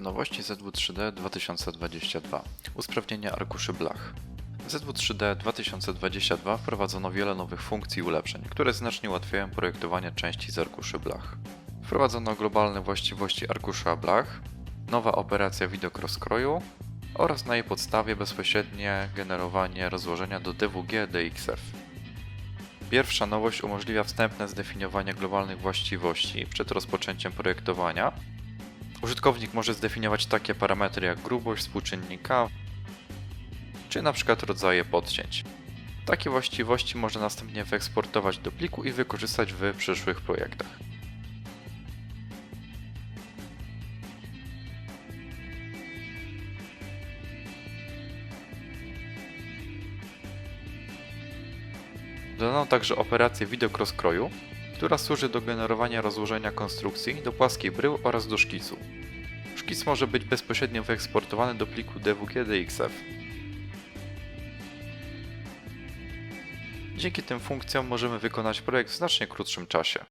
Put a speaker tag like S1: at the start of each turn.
S1: Nowości ZW3D 2022. Usprawnienie arkuszy blach. W ZW3D 2022 wprowadzono wiele nowych funkcji i ulepszeń, które znacznie ułatwiają projektowanie części z arkuszy blach. Wprowadzono globalne właściwości arkusza blach, nowa operacja widok rozkroju oraz na jej podstawie bezpośrednie generowanie rozłożenia do DWG DXF. Pierwsza nowość umożliwia wstępne zdefiniowanie globalnych właściwości przed rozpoczęciem projektowania. Użytkownik może zdefiniować takie parametry jak grubość współczynnika, czy na przykład rodzaje podcięć. Takie właściwości można następnie wyeksportować do pliku i wykorzystać w przyszłych projektach. Dodano także operację widok rozkroju, która służy do generowania rozłożenia konstrukcji do płaskiej brył oraz do szkicu. Szkic może być bezpośrednio wyeksportowany do pliku DWG DXF. Dzięki tym funkcjom możemy wykonać projekt w znacznie krótszym czasie.